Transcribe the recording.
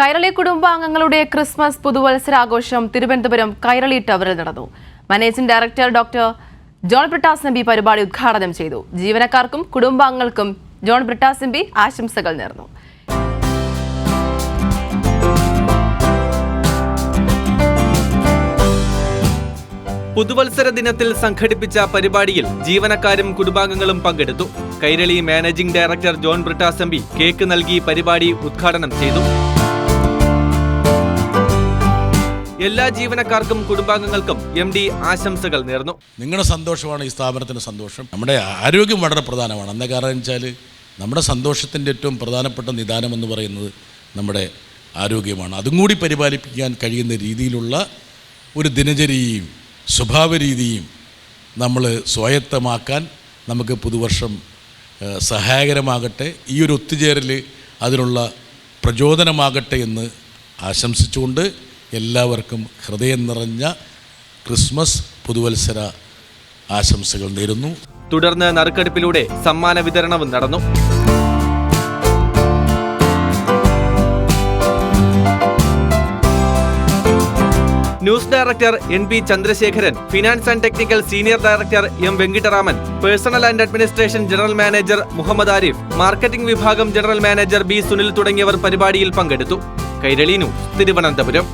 കൈരളി കുടുംബാംഗങ്ങളുടെ ക്രിസ്മസ് പുതുവത്സരാഘോഷം തിരുവനന്തപുരം കൈരളി ടവറിൽ നടന്നു. Managing director doctor John Brittas M പരിപാടി ഉദ്ഘാടനം ചെയ്തു. ജീവനക്കാർക്കും കുടുംബാംഗങ്ങൾക്കും ജോൺ ബ്രിട്ടാസ് എം ആശംസകൾ നേർന്നു. പുതുവത്സര ദിനത്തിൽ സംഘടിപ്പിച്ച പരിപാടിയിൽ ജീവനക്കാരും കുടുംബാംഗങ്ങളും പങ്കെടുത്തു. Kairali managing director John Brittas MP cake നൽകി പരിപാടി ഉദ്ഘാടനം ചെയ്തു. എല്ലാ ജീവനക്കാർക്കും കുടുംബാംഗങ്ങൾക്കും എം ഡി ആശംസകൾ നേർന്നു. നിങ്ങളുടെ സന്തോഷമാണ് ഈ സ്ഥാപനത്തിന്റെ സന്തോഷം. നമ്മുടെ ആരോഗ്യം വളരെ പ്രധാനമാണ്. എന്താ കാരണം വെച്ചാൽ നമ്മുടെ സന്തോഷത്തിന്റെ ഏറ്റവും പ്രധാനപ്പെട്ട നിദാനം എന്ന് പറയുന്നത് നമ്മുടെ ആരോഗ്യമാണ്. അതും കൂടി പരിപാലിപ്പിക്കാൻ കഴിയുന്ന രീതിയിലുള്ള ഒരു ദിനചര്യയും സ്വഭാവ രീതിയും നമ്മൾ സ്വായത്തമാക്കാൻ നമുക്ക് പുതുവർഷം സഹായകരമാകട്ടെ ഈ ഒരു ഒത്തുചേരൽ അതിനുള്ള പ്രചോദനമാകട്ടെ എന്ന് ആശംസിച്ചുകൊണ്ട് എല്ലാവർക്കും ഹൃദയം നിറഞ്ഞ ക്രിസ്മസ് പുതുവത്സര ആശംസകൾ നേരുന്നു. തുടർന്ന് നറുക്കെടുപ്പിലൂടെ സമ്മാന വിതരണവും നടന്നു. News director N P Chandrasekharan finance and technical senior director M Venkitaraman personnel and administration general manager Muhammad Arif marketing വിഭാഗം ജനറൽ മാനേജർ ബി സുനിൽ തുടങ്ങിയവർ പരിപാടിയിൽ പങ്കെടുത്തു. കൈരളി ന്യൂസ് തിരുവനന്തപുരം.